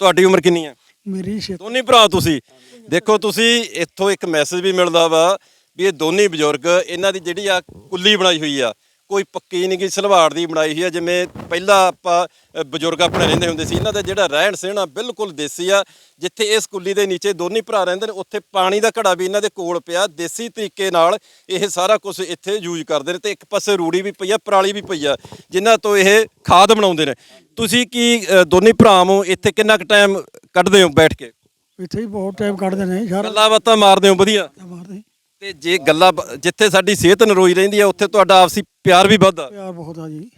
ਤੁਹਾਡੀ ਉਮਰ ਕਿੰਨੀ ਆ? ਮੇਰੀ ਛੇ ਦੋਨੇ ਭਰਾ ਤੁਸੀਂ। ਦੇਖੋ ਤੁਸੀਂ ਇੱਥੋਂ ਇੱਕ ਮੈਸੇਜ ਵੀ ਮਿਲਦਾ ਵਾ ਵੀ ਇਹ ਦੋਨੇ ਬਜ਼ੁਰਗ ਇਹਨਾਂ ਦੀ ਜਿਹੜੀ ਆ ਕੁੱਲੀ ਬਣਾਈ ਹੋਈ ਆ ਕੋਈ ਪੱਕੀ ਨਹੀਂ ਗੀ ਸਲਵਾੜ ਦੀ ਬਣਾਈ ਹੋਈ ਆ ਜਿਵੇਂ ਪਹਿਲਾਂ ਆਪਾਂ ਅ, ਬਜ਼ੁਰਗ ਆਪਣੇ ਰਹਿੰਦੇ ਹੁੰਦੇ ਸੀ ਇਹਨਾਂ ਦਾ ਜਿਹੜਾ ਰਹਿਣ ਸਹਿਣ ਆ ਬਿਲਕੁਲ ਦੇਸੀ ਆ ਜਿੱਥੇ ਇਸ ਕੁੱਲੀ ਦੇ ਨੀਚੇ ਦੋਨੇ ਭਰਾ ਰਹਿੰਦੇ ਨੇ ਉੱਥੇ ਪਾਣੀ ਦਾ ਘੜਾ ਵੀ ਇਹਨਾਂ ਦੇ ਕੋਲ ਪਿਆ ਦੇਸੀ ਤਰੀਕੇ ਨਾਲ ਇਹ ਸਾਰਾ ਕੁਝ ਇੱਥੇ ਯੂਜ਼ ਕਰਦੇ ਨੇ ਤੇ ਇੱਕ ਪਾਸੇ ਰੂੜੀ ਵੀ ਪਈ ਆ ਪਰਾਲੀ ਵੀ ਪਈ ਆ ਜਿਨ੍ਹਾਂ ਤੋਂ ਇਹ ਖਾਦ ਬਣਾਉਂਦੇ ਨੇ। ਤੁਸੀਂ ਕੀ ਅ, ਦੋਨੇ ਭਰਾਵਾਂ ਇੱਥੇ ਕਿੰਨਾ ਕੁ ਟਾਈਮ ਕੱਢਦੇ ਹੋ ਬੈਠ ਕੇ? ਇੱਥੇ ਹੀ ਬਹੁਤ ਟਾਈਮ ਕੱਢਦੇ ਨੇ ਸਾਰਾ ਗੱਲਾਂ ਬਾਤਾਂ ਮਾਰਦੇ ਹੋ ਵਧੀਆ? ਮਾਰਦੇ। ਤੇ ਜੇ ਗੱਲਾਂ ਬ- ਜਿੱਥੇ ਸਾਡੀ ਸਿਹਤ ਨਰੋਈ ਰਹਿੰਦੀ ਆ ਉੱਥੇ ਤੁਹਾਡਾ ਆਪਸੀ ਪਿਆਰ ਵੀ ਵੱਧਦਾ। ਪਿਆਰ ਬਹੁਤ ਆ ਜੀ।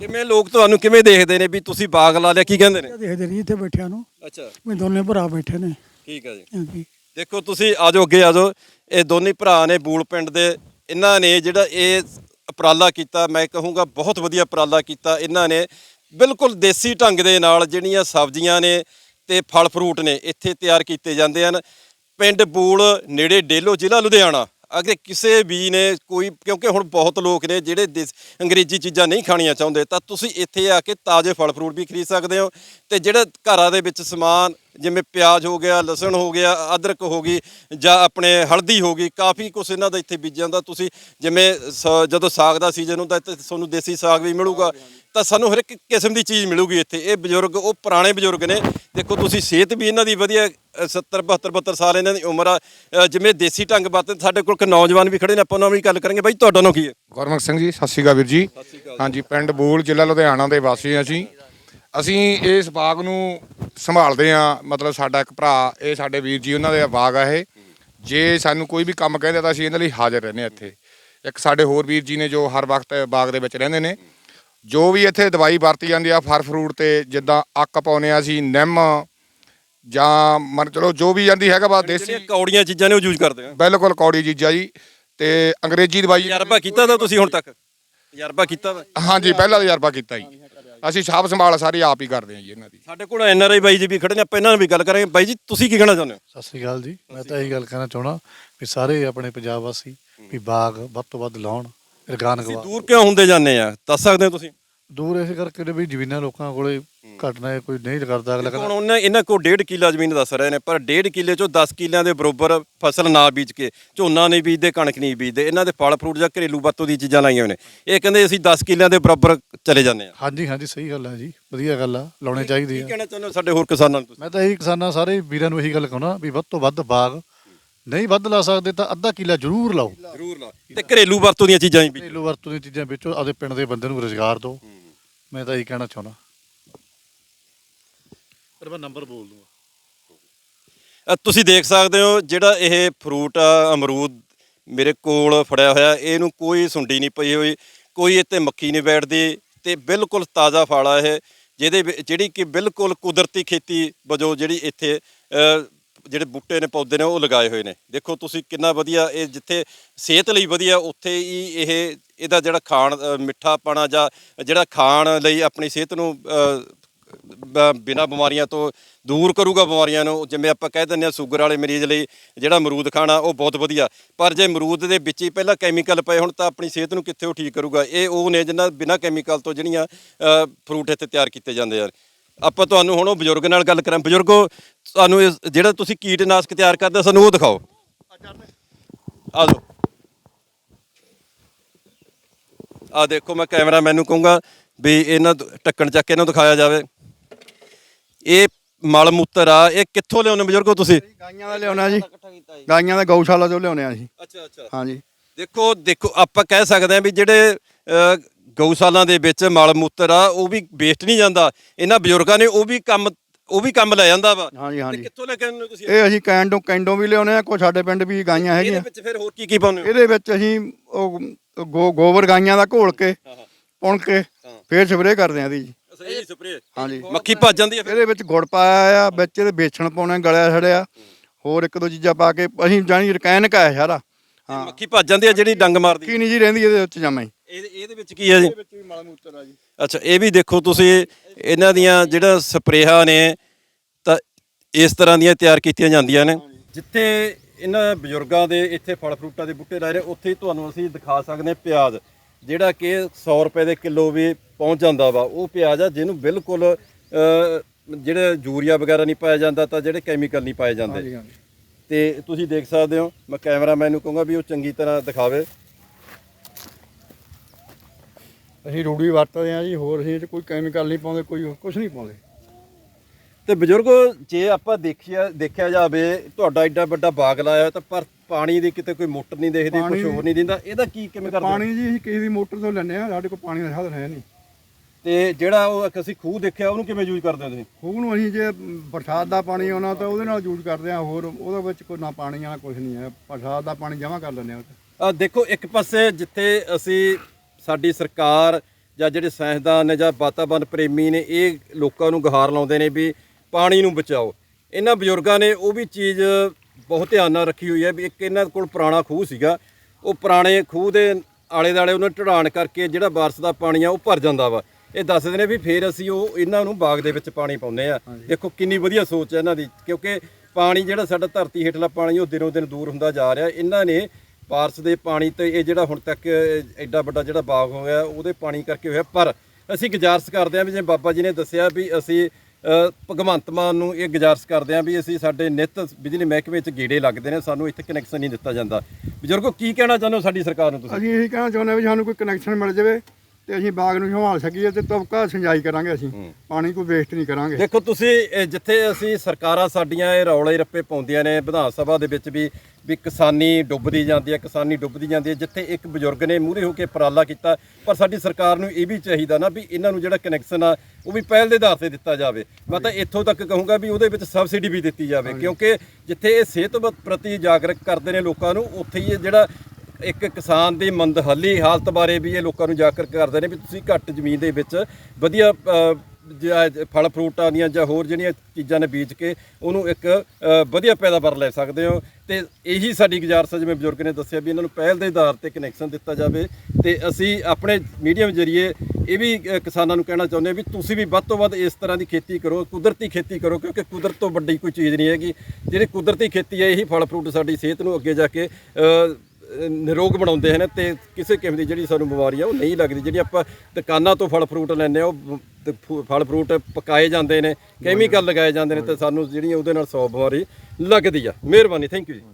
ਕਿਵੇਂ ਲੋਕ ਤੁਹਾਨੂੰ ਕਿਵੇਂ ਦੇਖਦੇ ਨੇ ਵੀ ਤੁਸੀਂ ਬਾਗ ਲਾ ਲਿਆ ਕੀ ਕਹਿੰਦੇ ਨੇ? ਦੇਖਦੇ ਨਹੀਂ ਇੱਥੇ ਬੈਠਿਆਂ ਨੂੰ? ਅੱਛਾ। ਵੀ ਦੋਨੇ ਭਰਾ ਬੈਠੇ ਨੇ। ਠੀਕ ਆ ਜੀ। ਹਾਂਜੀ। ਦੇਖੋ ਤੁਸੀਂ ਆਜੋ ਅੱਗੇ ਆਜੋ ਇਹ ਦੋਨੇ ਭਰਾ ਨੇ ਬੂਲ ਪਿੰਡ ਦੇ। ਇਹਨਾਂ ਨੇ ਜਿਹੜਾ ਇਹ ਉਪਰਾਲਾ ਕੀਤਾ ਮੈਂ ਕਹੂੰਗਾ ਬਹੁਤ ਵਧੀਆ ਉਪਰਾਲਾ ਕੀਤਾ। ਇਹਨਾਂ ਨੇ ਬਿਲਕੁਲ ਦੇਸੀ ਢੰਗ ਦੇ ਨਾਲ ਜਿਹੜੀਆਂ ਸਬਜ਼ੀਆਂ ਨੇ ਤੇ ਫਲ ਫਰੂਟ ਨੇ ਇੱਥੇ ਤਿਆਰ ਕੀਤੇ ਜਾਂਦੇ ਹਨ। ਪਿੰਡ ਬੂਲ ਨੇੜੇ ਡੇਲੋ ਜ਼ਿਲ੍ਹਾ ਲੁਧਿਆਣਾ। ਅਗਰ ਕਿਸੇ ਵੀ ਨੇ ਕੋਈ, ਕਿਉਂਕਿ ਹੁਣ ਬਹੁਤ ਲੋਕ ਨੇ ਜਿਹੜੇ ਦੇਸ- ਅੰਗਰੇਜ਼ੀ ਚੀਜ਼ਾਂ ਨਹੀਂ ਖਾਣੀਆਂ ਚਾਹੁੰਦੇ, ਤਾਂ ਤੁਸੀਂ ਇੱਥੇ ਆ ਕੇ ਤਾਜ਼ੇ ਫਲ ਫਰੂਟ ਵੀ ਖਰੀਦ ਸਕਦੇ ਹੋ ਤੇ ਜਿਹੜਾ ਘਰਾਂ ਦੇ ਵਿੱਚ ਸਮਾਨ ਜਿਵੇਂ ਪਿਆਜ਼ ਹੋ ਗਿਆ ਲਸਣ ਹੋ ਗਿਆ ਅਦਰਕ ਹੋ ਗਈ ਜਾਂ ਆਪਣੇ ਹਲਦੀ ਹੋ ਗਈ ਕਾਫੀ ਕੁਝ ਇਹਨਾਂ ਦਾ ਇੱਥੇ ਬੀਜਿਆ ਜਾਂਦਾ। ਤੁਸੀਂ ਜਿਵੇਂ ਸ- ਜਦੋਂ ਸਾਗ ਦਾ ਸੀਜ਼ਨ ਹੁੰਦਾ ਇੱਥੇ ਤੁਹਾਨੂੰ ਦੇਸੀ ਸਾਗ ਵੀ ਮਿਲੂਗਾ ਤਾਂ ਸਾਨੂੰ ਹਰ ਇੱਕ ਕਿਸਮ ਦੀ ਚੀਜ਼ ਮਿਲੂਗੀ ਇੱਥੇ। ਇਹ ਬਜ਼ੁਰਗ ਉਹ ਪੁਰਾਣੇ ਬਜ਼ੁਰਗ ਨੇ। ਦੇਖੋ ਤੁਸੀਂ ਸਿਹਤ ਵੀ ਇਹਨਾਂ ਦੀ ਵਧੀਆ ਅ, 70 72 72 ਸਾਲ ਇਹਨਾਂ ਦੀ ਉਮਰ ਆ। ਅ, ਜਿਵੇਂ ਦੇਸੀ ਢੰਗ ਵਰਤਦੇ ਸਾਡੇ ਕੋਲ ਇੱਕ ਨੌਜਵਾਨ ਵੀ ਖੜੇ ਨੇ ਆਪਾਂ ਉਹਨਾਂ ਨਾਲ ਵੀ ਗੱਲ ਕਰਾਂਗੇ। ਬਾਈ ਤੁਹਾਡਾ ਨਾਮ ਕੀ ਹੈ? ਗੁਰਮੁਖ ਸਿੰਘ ਜੀ ਸਤਿ ਸ਼੍ਰੀ ਅਕਾਲ ਵੀਰ ਜੀ। ਹਾਂਜੀ ਪਿੰਡ ਬੂਲ ਜ਼ਿਲ੍ਹਾ ਲੁਧਿਆਣਾ ਦੇ ਵਾਸੀ ਹਾਂ ਅਸੀਂ ਅਸੀਂ ਇਸ ਬਾਗ ਨੂੰ ਸੰਭਾਲਦੇ ਆ ਮਤਲਬ ਸਾਡਾ ਇੱਕ ਭਰਾ ਇਹ ਸਾਡੇ ਵੀਰ ਜੀ ਉਹਨਾਂ ਦੇ ਬਾਗ ਆ ਇਹ। ਜੇ ਸਾਨੂੰ ਕੋਈ ਵੀ ਕੰਮ ਕਹਿੰਦੇ ਤਾਂ ਅਸੀਂ ਇਹਨਾਂ ਲਈ ਹਾਜ਼ਰ ਰਹਿੰਦੇ ਹਾਂ ਇੱਥੇ। ਇੱਕ ਸਾਡੇ ਹੋਰ ਵੀਰ ਜੀ ਨੇ ਜੋ ਹਰ ਵਕਤ ਬਾਗ ਦੇ ਵਿੱਚ ਰਹਿੰਦੇ ਨੇ। ਜੋ ਵੀ ਇੱਥੇ ਦਵਾਈ ਵਰਤੀ ਜਾਂਦੀ ਆ ਫਰ ਫਰੂਟ ਤੇ ਜਿੱਦਾਂ ਅੱਕ ਪਾਉਨੇ ਆ ਅਸੀਂ ਨਿੰਮ ਜਾਂ ਮਨ ਚਲੋ ਜੋ ਵੀ ਜਾਂਦੀ ਹੈਗਾ ਬਾ ਦੇਸੀ ਕੌੜੀਆਂ ਚੀਜ਼ਾਂ ਨੇ ਉਹ ਯੂਜ਼ ਕਰਦੇ ਆ। ਬਿਲਕੁਲ ਕੌੜੀ ਚੀਜ਼ਾਂ ਜੀ। ਤੇ ਅੰਗਰੇਜ਼ੀ ਦਵਾਈ ਤਜਰਬਾ ਕੀਤਾ ਤਾਂ ਤੁਸੀਂ ਹੁਣ ਤੱਕ? ਤਜਰਬਾ ਕੀਤਾ ਹਾਂਜੀ ਪਹਿਲਾ ਤਜਰਬਾ ਕੀਤਾ ਜੀ। ਅਸੀਂ ਸਾਂਭ ਸੰਭਾਲ ਸਾਰੀ ਆਪ ਹੀ ਕਰਦੇ ਹਾਂ ਜੀ ਇਹਨਾਂ ਦੀ। ਸਾਡੇ ਕੋਲ ਐਨ ਆਰ ਆਈ ਬਾਈ ਜੀ ਵੀ ਖੜੇ ਨੇ ਆਪਾਂ ਇਹਨਾਂ ਨਾਲ ਵੀ ਗੱਲ ਕਰਾਂਗੇ। ਬਾਈ ਜੀ ਤੁਸੀਂ ਕੀ ਕਹਿਣਾ ਚਾਹੁੰਦੇ ਹੋ? ਸਤਿ ਸ੍ਰੀ ਅਕਾਲ ਜੀ। ਮੈਂ ਤਾਂ ਇਹੀ ਗੱਲ ਕਹਿਣਾ ਚਾਹਣਾ ਵੀ ਸਾਰੇ ਆਪਣੇ ਪੰਜਾਬ ਵਾਸੀ ਵੀ ਬਾਗ ਵੱਧ ਤੋਂ ਵੱਧ ਲਾਉਣ ਰਗਾਨਕ ਤੁਸੀਂ ਦੂਰ ਕਿਉਂ ਹੁੰਦੇ ਜਾਂਦੇ ਆ? ਦੱਸ ਸਕਦੇ ਹੋ ਤੁਸੀਂ? ਦੂਰ ਇਸ ਕਰਕੇ ਨੇ ਵੀ ਜ਼ਮੀਨਾਂ ਲੋਕਾਂ ਕੋਲੇ ਘਟਨਾ ਹੈ ਕੋਈ ਨਹੀਂ ਕਰਦਾ ਅਗਲਾ ਹੁਣ ਕਹਿੰਦਾ ਉਹਨਾਂ ਇਹਨਾਂ ਕੋਲ 1.5 ਕਿੱਲਾ ਜ਼ਮੀਨ ਦੱਸ ਰਹੇ ਨੇ ਪਰ 1.5 ਕਿੱਲੇ ਚੋਂ 10 ਕਿੱਲਿਆਂ ਦੇ ਬਰੋਬਰ ਫਸਲ ਨਾ ਬੀਜ ਕੇ ਝੋਨਾ ਨਹੀਂ ਬੀਜਦੇ ਕਣਕ ਨਹੀਂ ਬੀਜਦੇ ਇਹਨਾਂ ਦੇ ਫਲ ਫਰੂਟ ਜਾਂ ਘਰੇਲੂ ਵਰਤੋਂ ਦੀ ਚੀਜ਼ਾਂ ਲਾਈਆਂ ਹੋਈਆਂ ਨੇ। ਇਹ ਕਹਿੰਦੇ ਅਸੀਂ 10 ਕਿੱਲਿਆਂ ਦੇ ਬਰਾਬਰ ਚਲੇ ਜਾਂਦੇ ਆ ਹਾਂਜੀ ਹਾਂਜੀ ਸਹੀ ਗੱਲ ਹੈ ਜੀ ਵਧੀਆ ਗੱਲ ਆ ਲਾਉਣੇ ਚਾਹੀਦੇ ਕੀ ਆ। ਕਹਿਣਾ ਚਾਹੁੰਦੇ ਹੋ ਸਾਡੇ ਹੋਰ ਕਿਸਾਨਾਂ ਨੂੰ ਤੁਸੀਂ? ਮੈਂ ਤਾਂ ਇਹੀ ਕਿਸਾਨਾਂ ਸਾਰੇ ਵੀਰਾਂ ਨੂੰ ਇਹੀ ਗੱਲ ਕਹਣਾ ਵੀ ਵੱਧ ਤੋਂ ਵੱਧ ਬਾਗ ਨਹੀਂ ਵੱਧ ਲਾ ਸਕਦੇ ਤਾਂ ਅੱਧਾ ਕਿੱਲਾ ਜ਼ਰੂਰ ਲਾਓ। ਜ਼ਰੂਰ ਲਾ ਤੇ ਘਰੇਲੂ ਵਰਤੋਂ ਦੀਆਂ ਚੀਜ਼ਾਂ ਹੀ ਬੀਜੋ ਘਰੇਲੂ ਵਰਤੋਂ ਦੀਆਂ ਚੀਜ਼ਾਂ ਵੇਚੋ ਆਪਦੇ ਪਿੰਡ ਦੇ ਬੰਦੇ ਨੂੰ ਰੋਜ਼ਗਾਰ ਦਿਓ। ਮੈਂ ਤਾਂ ਇਹੀ ਕਹਿਣਾ ਚਾਹੁੰਦਾ। ਪਰ ਮੈਂ ਨੰਬਰ ਬੋਲ ਦੂੰਗਾ। ਅ, ਤੁਸੀਂ ਦੇਖ ਸਕਦੇ ਹੋ ਜਿਹੜਾ ਇਹ ਫਰੂਟ ਆ ਅਮਰੂਦ ਮੇਰੇ ਕੋਲ ਫੜਿਆ ਹੋਇਆ। ਇਹਨੂੰ ਕੋਈ ਸੁੰਡੀ ਨਹੀਂ ਪਈ ਹੋਈ ਕੋਈ ਇੱਥੇ ਮੱਖੀ ਨਹੀਂ ਬੈਠਦੀ ਤੇ ਬਿਲਕੁਲ ਤਾਜ਼ਾ ਫਲ ਆ ਇਹ ਜਿਹਦੇ ਵਿੱਚ- ਜਿਹੜੀ ਕਿ ਬਿਲਕੁਲ ਕੁਦਰਤੀ ਖੇਤੀ ਵਜੋਂ ਜਿਹੜੀ ਇੱਥੇ ਅ, ਜਿਹੜੇ ਬੂਟੇ ਨੇ ਪੌਦੇ ਨੇ ਉਹ ਲਗਾਏ ਹੋਏ ਨੇ। ਦੇਖੋ ਤੁਸੀਂ ਕਿੰਨਾ ਵਧੀਆ ਇਹ ਜਿੱਥੇ ਸਿਹਤ ਲਈ ਵਧੀਆ ਉੱਥੇ ਹੀ ਇਹ ਇਹਦਾ ਜਿਹੜਾ ਖਾਣ ਮਿੱਠਾ ਮਿੱਠਾਪਣਾ ਜਾਂ ਜਿਹੜਾ ਖਾਣ ਲਈ ਆਪਣੀ ਸਿਹਤ ਨੂੰ ਅ, ਬਿਨਾਂ ਬਿਮਾਰੀਆਂ ਤੋਂ ਦੂਰ ਕਰੂਗਾ ਬਿਮਾਰੀਆਂ ਨੂੰ ਜਿਵੇਂ ਆਪਾਂ ਕਹਿ ਦਿੰਦੇ ਆ ਸ਼ੂਗਰ ਵਾਲੇ ਮਰੀਜ਼ ਲਈ ਜਿਹੜਾ ਅਮਰੂਦ ਖਾਣਾ ਉਹ ਬਹੁਤ ਵਧੀਆ। ਪਰ ਜੇ ਅਮਰੂਦ ਦੇ ਵਿੱਚ ਹੀ ਪਹਿਲਾਂ ਕੈਮੀਕਲ ਪਏ ਹੁਣ ਤਾਂ ਆਪਣੀ ਸਿਹਤ ਨੂੰ ਕਿੱਥੇ ਉਹ ਠੀਕ ਕਰੂਗਾ? ਇਹ ਉਹ ਨੇ ਜਿਹਨਾਂ ਬਿਨਾਂ ਕੈਮੀਕਲ ਤੋਂ ਜਿਹੜੀਆਂ ਫਰੂਟ ਇੱਥੇ ਤਿਆਰ ਕੀਤੇ ਜਾਂਦੇ ਆ ਆਪਾਂ ਤੁਹਾਨੂੰ ਹੁਣ ਉਹ ਬਜ਼ੁਰਗ ਨਾਲ ਗੱਲ ਕਰਾਂ। ਬਜ਼ੁਰਗੋ ਇਸ- ਜਿਹੜਾ ਤੁਸੀਂ ਕੀਟਨਾਸ਼ਕ ਤਿਆਰ ਕਰਦੇ ਹੋ, ਸਾਨੂੰ ਉਹ ਦਿਖਾਓ। ਆ ਲਓ ਆ ਦੇਖੋ ਮੈਂ ਕੈਮਰਾਮੈਨ ਨੂੰ ਕਹੂੰਗਾ ਵੀ ਇਹਨਾਂ ਢੱਕਣ ਚੱਕ ਕੇ ਇਹਨਾਂ ਨੂੰ ਦਿਖਾਇਆ ਜਾਵੇ। ਇਹ ਮਲ ਮੂਤਰ ਆ ਇਹ ਕਿੱਥੋਂ ਲਿਆਉਂਦੇ ਬਜ਼ੁਰਗੋ ਤੁਸੀਂ? ਗਾਈਆਂ ਦਾ ਲਿਆਉਣਾ ਜੀ। ਗਾਈਆਂ ਦਾ ਗਊਸ਼ਾਲਾ ਤੋਂ ਲਿਆਉਣੇ ਆ ਅਸੀਂ ਅੱਛਾ ਅੱਛਾ। ਹਾਂਜੀ। ਦੇਖੋ ਦੇਖੋ ਆਪਾਂ ਕਹਿ ਸਕਦੇ ਹਾਂ ਵੀ ਜਿਹੜੇ ਅ, ਗਊਸ਼ਾਲਾਂ ਦੇ ਵਿੱਚ ਮਲ ਮੂਤਰ ਆ ਉਹ ਵੀ ਵੇਸਟ ਨਹੀਂ ਜਾਂਦਾ। ਇਹਨਾਂ ਬਜ਼ੁਰਗਾਂ ਨੇ ਉਹ ਵੀ ਕੰਮ ਉਹ ਵੀ ਕੰਮ ਲੈ ਜਾਂਦਾ ਵਾ। ਹਾਂਜੀ ਤੇ ਹਾਂਜੀ। ਕਿੱਥੋਂ ਲੈ ਕੇ ਆਉਂਦੇ ਹੋ ਤੁਸੀਂ? ਇਹ ਅਸੀਂ ਕੈਂਡੋਂ ਕੈਂਡੋਂ ਵੀ ਲਿਆਉਣੇ ਆ ਕੋਈ ਸਾਡੇ ਪਿੰਡ ਵੀ ਗਾਈਆਂ ਇਹਦੇ ਹੈਗੀਆਂ। ਵਿੱਚ ਫਿਰ ਹੋਰ ਕੀ ਕੀ ਪਾਉਂਦੇ ਹੋ? ਇਹਦੇ ਵਿੱਚ ਅਸੀਂ ਉਹ ਗੋ- ਗੋਬਰ ਗਾਈਆਂ ਦਾ ਘੋਲ ਕੇ ਪੁਣ ਕੇ ਫੇਰ ਸਪਰੇਅ ਕਰਦੇ ਆ ਇਹਦੀ। ਜੀ ਸਹੀ ਸਪਰੇ ਹਾਂਜੀ। ਮੱਖੀ ਭੱਜ ਜਾਂਦੀ ਹੈ ਫਿਰ? ਇਹਦੇ ਵਿੱਚ ਗੁੜ ਪਾਇਆ ਆ ਵਿੱਚ ਇਹਦੇ ਬੇਸਣ ਪਾਉਣਾ ਗਲਿਆ ਛੜਿਆ ਹੋਰ ਇੱਕ ਦੋ ਚੀਜ਼ਾਂ ਪਾ ਕੇ ਅਸੀਂ ਜਾਣੀ ਰਕੈਨਕ ਆ ਸਾਰਾ। ਹਾਂ। ਮੱਖੀ ਭੱਜ ਜਾਂਦੀ ਹੈ ਜਿਹੜੀ ਡੰਗ ਮਾਰਦੀ ਕੀ ਨਹੀਂ ਜੀ ਰਹਿੰਦੀ ਇਹਦੇ ਵਿੱਚ ਜਮਾਂ ਹੀ। ਇਹਦੇ ਇਹਦੇ ਵਿੱਚ ਕੀ ਹੈ ਜੀ? ਵਿੱਚ ਵੀ ਮਲ ਮੂਤਰ ਆ ਜੀ। ਅੱਛਾ ਇਹ ਵੀ ਦੇਖੋ ਤੁਸੀਂ ਇਹਨਾਂ ਦੀਆਂ ਜਿਹੜਾ ਸਪਰੇਹਾਂ ਨੇ ਤਾਂ ਇਸ ਤਰ੍ਹਾਂ ਦੀਆਂ ਤਿਆਰ ਕੀਤੀਆਂ ਜਾਂਦੀਆਂ ਨੇ। ਜਿੱਥੇ ਇਹਨਾਂ ਬਜ਼ੁਰਗਾਂ ਦੇ ਇੱਥੇ ਫਲ ਫਰੂਟਾਂ ਦੇ ਬੂਟੇ ਲਾਏ ਨੇ ਉੱਥੇ ਹੀ ਤੁਹਾਨੂੰ ਅਸੀਂ ਦਿਖਾ ਸਕਦੇ ਹਾਂ ਪਿਆਜ਼ ਜਿਹੜਾ ਕਿ 100 ਰੁਪਏ ਦੇ ਕਿਲੋ ਵੀ ਪਹੁੰਚ ਜਾਂਦਾ ਵਾ। ਉਹ ਪਿਆਜ਼ ਆ ਜਿਹਨੂੰ ਬਿਲਕੁਲ ਜਿਹੜੇ ਯੂਰੀਆ ਵਗੈਰਾ ਨਹੀਂ ਪਾਇਆ ਜਾਂਦਾ ਤਾਂ ਜਿਹੜੇ ਕੈਮੀਕਲ ਨਹੀਂ ਪਾਏ ਜਾਂਦੇ। ਤੇ ਤੁਸੀਂ ਦੇਖ ਸਕਦੇ ਹੋ ਮੈਂ ਕੈਮਰਾਮੈਨ ਨੂੰ ਕਹੂੰਗਾ ਵੀ ਉਹ ਚੰਗੀ ਤਰ੍ਹਾਂ ਦਿਖਾਵੇ। ਅਸੀਂ ਰੂੜੀ ਵਰਤਦੇ ਆ ਜੀ ਹੋਰ ਅਸੀਂ ਇਹ 'ਚ ਕੋਈ ਕੈਮੀਕਲ ਨਹੀਂ ਪਾਉਂਦੇ ਕੋਈ ਕੁਝ ਨਹੀਂ ਪਾਉਂਦੇ ਤੇ ਬਜ਼ੁਰਗੋ ਜੇ ਆਪਾਂ ਦੇਖਿਆ ਦੇਖਿਆ ਜਾਵੇ ਤੁਹਾਡਾ ਐਡਾ ਵੱਡਾ ਬਾਗ ਲਾਇਆ ਤਾਂ ਪਰ ਪਾਣੀ ਦੀ ਕਿਤੇ ਕੋਈ ਮੋਟਰ ਨਹੀਂ ਦੇਖਦੀ ਕੁਝ ਹੋਰ ਨਹੀਂ ਦਿੰਦਾ ਇਹਦਾ ਕੀ ਕਿਵੇਂ ਕਰਦੇ? ਪਾਣੀ ਜੀ ਅਸੀਂ ਕਿਸੇ ਦੀ ਮੋਟਰ ਤੋਂ ਲੈਂਦੇ ਆ ਸਾਡੇ ਕੋਲ ਪਾਣੀ ਦਾ ਸਾਧਨ ਹੈ ਨਹੀਂ ਤੇ ਜਿਹੜਾ ਉਹ ਇੱਕ ਅਸੀਂ ਖੂਹ ਦੇਖਿਆ ਉਹਨੂੰ ਕਿਵੇਂ ਯੂਜ਼ ਕਰਦੇ ਹੋ ਤੁਸੀਂ ਖੂਹ ਨੂੰ ਅਸੀਂ ਜੇ ਬਰਸਾਤ ਦਾ ਪਾਣੀ ਆਉਣਾ ਤਾਂ ਉਹਦੇ ਨਾਲ ਯੂਜ਼ ਕਰਦੇ ਆ ਹੋਰ ਉਹਦੇ ਵਿੱਚ ਕੋਈ ਨਾ ਪਾਣੀ ਵਾਲਾ ਕੁਝ ਨਹੀਂ ਹੈ ਬਰਸਾਤ ਦਾ ਪਾਣੀ ਜਮ੍ਹਾਂ ਕਰ ਲੈਂਦੇ ਆ ਉਹ 'ਚ। ਆ ਦੇਖੋ ਇੱਕ ਪਾਸੇ ਜਿੱਥੇ ਅਸੀਂ ਸਾਡੀ ਸਰਕਾਰ ਜਾਂ ਜਿਹੜੇ ਸਾਇੰਸਦਾਨ ਨੇ ਜਾਂ ਵਾਤਾਵਰਣ ਪ੍ਰੇਮੀ ਨੇ ਇਹ ਲੋਕਾਂ ਨੂੰ ਗੁਹਾਰ ਲਾਉਂਦੇ ਨੇ ਵੀ ਪਾਣੀ ਨੂੰ ਬਚਾਓ। ਇਹਨਾਂ ਬਜ਼ੁਰਗਾਂ ਨੇ ਉਹ ਵੀ ਚੀਜ਼ ਬਹੁਤ ਧਿਆਨ ਨਾਲ ਰੱਖੀ ਹੋਈ ਹੈ ਵੀ ਇੱਕ ਇਹਨਾਂ ਕੋਲ ਪੁਰਾਣਾ ਖੂਹ ਸੀਗਾ। ਉਹ ਪੁਰਾਣੇ ਖੂਹ ਦੇ ਆਲੇ ਦਾਲੇ ਉਹਨਾਂ ਢੜਾਣ ਕਰਕੇ ਜਿਹੜਾ ਬਾਰਿਸ਼ ਦਾ ਪਾਣੀ ਆ ਉਹ ਭਰ ਜਾਂਦਾ ਵਾ। ਇਹ ਦੱਸਦੇ ਨੇ ਵੀ ਫੇਰ ਅਸੀਂ ਉਹ ਇਹਨਾਂ ਨੂੰ ਬਾਗ ਦੇ ਵਿੱਚ ਪਾਣੀ ਪਾਉਂਦੇ ਆ। ਦੇਖੋ ਕਿੰਨੀ ਵਧੀਆ ਸੋਚ ਹੈ ਇਹਨਾਂ ਦੀ ਕਿਉਂਕਿ ਪਾਣੀ ਜਿਹੜਾ ਸਾਡਾ ਧਰਤੀ ਹੇਠਲਾ ਪਾਣੀ ਉਹ ਦਿਨੋਂ ਦਿਨ ਦੂਰ ਹੁੰਦਾ ਜਾ ਰਿਹਾ। ਇਹਨਾਂ ਨੇ ਪਾਰਸ ਦੇ ਪਾਣੀ ਤੇ ਇਹ ਜਿਹੜਾ ਹੁਣ ਤੱਕ ਐਡਾ ਵੱਡਾ ਜਿਹੜਾ ਬਾਗ ਹੋਇਆ, ਉਹਦੇ ਪਾਣੀ ਕਰਕੇ ਹੋਇਆ। ਪਰ ਅਸੀਂ ਗੁਜ਼ਾਰਿਸ਼ ਕਰਦੇ ਹਾਂ ਵੀ ਜਿਵੇਂ ਬਾਬਾ ਜੀ ਨੇ ਦੱਸਿਆ ਵੀ ਅਸੀਂ ਭਗਵੰਤ ਮਾਨ ਨੂੰ ਇਹ ਗੁਜ਼ਾਰਿਸ਼ ਕਰਦੇ ਆ ਵੀ ਅਸੀਂ ਸਾਡੇ ਨਿੱਤ ਬਿਜਲੀ ਮਹਿਕਮੇ 'ਚ ਗੇੜੇ ਲੱਗਦੇ ਨੇ, ਸਾਨੂੰ ਇੱਥੇ ਕਨੈਕਸ਼ਨ ਨਹੀਂ ਦਿੱਤਾ ਜਾਂਦਾ। ਬਜ਼ੁਰਗੋ, ਕੀ ਕਹਿਣਾ ਚਾਹੁੰਦੇ ਹੋ ਸਾਡੀ ਸਰਕਾਰ ਨੂੰ ਤੁਸੀਂ? ਅਸੀਂ ਇਹੀ ਕਹਿਣਾ ਚਾਹੁੰਦੇ ਹਾਂ ਵੀ ਸਾਨੂੰ ਕੋਈ ਕਨੈਕਸ਼ਨ ਮਿਲ ਜਾਵੇ। ਤੇ ਅਸੀਂ ਬਾਗ ਨੂੰ ਸੰਭਾਲ ਸਕੀਏ ਤੇ ਤਬਕਾ ਸਿੰਜਾਈ ਕਰਾਂਗੇ ਅਸੀਂ। ਪਾਣੀ ਕੋਈ ਵੇਸਟ ਨਹੀਂ ਕਰਾਂਗੇ। ਦੇਖੋ ਤੁਸੀਂ ਇਹ ਜਿੱਥੇ ਅਸੀਂ ਸਰਕਾਰਾਂ ਸਾਡੀਆਂ ਇਹ ਰੌਲੇ ਰੱਪੇ ਪਾਉਂਦੀਆਂ ਨੇ ਵਿਧਾਨ ਸਭਾ ਦੇ ਵਿੱਚ ਵੀ ਵੀ ਕਿਸਾਨੀ ਡੁੱਬਦੀ ਜਾਂਦੀ ਹੈ ਕਿਸਾਨੀ ਡੁੱਬਦੀ ਜਾਂਦੀ ਹੈ ਜਿੱਥੇ ਇੱਕ ਬਜ਼ੁਰਗ ਨੇ ਮੂਹਰੇ ਹੋ ਕੇ ਉਪਰਾਲਾ ਕੀਤਾ ਪਰ ਸਾਡੀ ਸਰਕਾਰ ਨੂੰ ਇਹ ਵੀ ਚਾਹੀਦਾ ਨਾ ਵੀ ਇਹਨਾਂ ਨੂੰ ਜਿਹੜਾ ਕਨੈਕਸ਼ਨ ਆ ਉਹ ਵੀ ਪਹਿਲ ਦੇ ਆਧਾਰ ਤੇ ਦਿੱਤਾ ਜਾਵੇ। ਮੈਂ ਤਾਂ ਇੱਥੋਂ ਤੱਕ ਕਹੂੰਗਾ ਵੀ ਉਹਦੇ ਵਿੱਚ ਸਬਸਿਡੀ ਵੀ ਦਿੱਤੀ ਜਾਵੇ ਕਿਉਂਕਿ ਜਿੱਥੇ ਇਹ ਸਿਹਤ ਪ੍ਰਤੀ ਜਾਗਰੂਕ ਕਰਦੇ ਨੇ ਲੋਕਾਂ ਨੂੰ ਉੱਥੇ ਹੀ ਇਹ ਜਿਹੜਾ ਇੱਕ ਕਿਸਾਨ ਦੀ ਮੰਦਹਾਲੀ ਹਾਲਤ ਬਾਰੇ ਵੀ ਇਹ ਲੋਕਾਂ ਨੂੰ ਜਾਗਰ ਕਰਦੇ ਨੇ ਵੀ ਤੁਸੀਂ ਘੱਟ ਜ਼ਮੀਨ ਦੇ ਵਿੱਚ ਵਧੀਆ ਫਲ ਫਰੂਟਾਂ ਦੀਆਂ ਜਾਂ ਹੋਰ ਜਿਹੜੀਆਂ ਚੀਜ਼ਾਂ ਨੇ ਬੀਜ ਕੇ ਉਹਨੂੰ ਇੱਕ ਵਧੀਆ ਪੈਦਾਵਾਰ ਲੈ ਸਕਦੇ ਹੋ। ਤੇ ਇਹੀ ਸਾਡੀ ਗੁਜ਼ਾਰਿਸ਼ ਹੈ, ਜਿਵੇਂ ਬਜ਼ੁਰਗ ਨੇ ਦੱਸਿਆ ਵੀ ਇਹਨਾਂ ਨੂੰ ਪਹਿਲ ਦੇ ਆਧਾਰ ਤੇ ਕਨੈਕਸ਼ਨ ਦਿੱਤਾ ਜਾਵੇ। ਤੇ ਅਸੀਂ ਆਪਣੇ ਮੀਡੀਅਮ ਜਰੀਏ ਇਹ ਵੀ ਕਿਸਾਨਾਂ ਨੂੰ ਕਹਿਣਾ ਚਾਹੁੰਦੇ ਹਾਂ ਵੀ ਤੁਸੀਂ ਵੀ ਵੱਧ ਤੋਂ ਵੱਧ ਇਸ ਤਰ੍ਹਾਂ ਦੀ ਖੇਤੀ ਕਰੋ, ਕੁਦਰਤੀ ਖੇਤੀ ਕਰੋ, ਕਿਉਂਕਿ ਕੁਦਰਤ ਤੋਂ ਵੱਡੀ ਕੋਈ ਚੀਜ਼ ਨਹੀਂ ਹੈਗੀ। ਜਿਹੜੀ ਕੁਦਰਤੀ ਖੇਤੀ ਹੈ, ਇਹੀ ਫਲ ਫਰੂਟ ਸਾਡੀ ਸਿਹਤ ਨੂੰ ਅੱਗੇ ਜਾ ਕੇ ਨਿਰੋਗ ਬਣਾਉਂਦੇ ਹਨ ਤੇ ਕਿਸੇ ਕਿਸਮ ਦੀ ਜਿਹੜੀ ਸਾਨੂੰ ਬਿਮਾਰੀ ਆ ਉਹ ਨਹੀਂ ਲੱਗਦੀ। ਜਿਹੜੀ ਆਪਾਂ ਦੁਕਾਨਾਂ ਤੋਂ ਫਲ ਫਰੂਟ ਲੈਂਦੇ ਆ ਉਹ ਤੇ ਫੂ- ਫਲ ਫਰੂਟ ਪਕਾਏ ਜਾਂਦੇ ਨੇ ਕੈਮੀਕਲ ਲਗਾਏ ਜਾਂਦੇ ਨੇ ਤੇ ਸਾਨੂੰ ਜਿਹੜੀ ਉਹਦੇ ਨਾਲ 100 ਬਿਮਾਰੀ ਲੱਗਦੀ ਆ। ਮਿਹਰਬਾਨੀ ਥੈਂਕ ਯੂ ਜੀ।